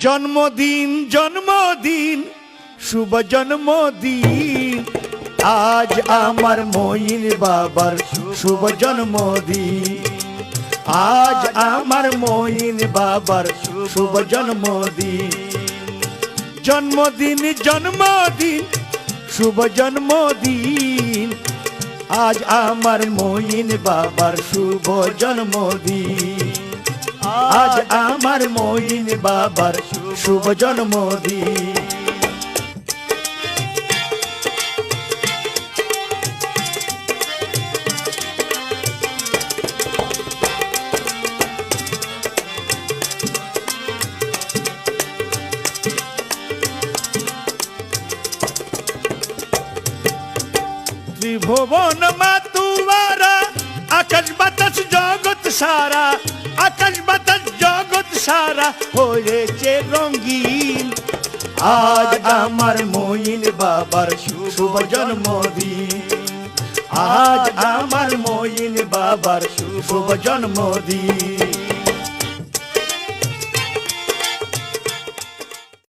জন্মদিন জন্মদিন, শুভ জন্মদিন। আজ আমার মইন বাবার শুভ জন্মদিন। আজ আমার মইন বাবার শুভ জন্মদিন। জন্মদিন জন্মদিন, শুভ জন্মদিন। আজ আমার মইন বাবার শুভ জন্মদিন। আজ আমার মইন বাবার শুভ জন্মদিন ত্রিভুবন মাতুয়ারা আকাশ বাতাস জগৎ সারা। সারা হয়েছে রঙ্গিন আজ আমার মইন বাবার শুভ জন্মদিন। আজ আমার মইন বাবার শুভ জন্মদিন।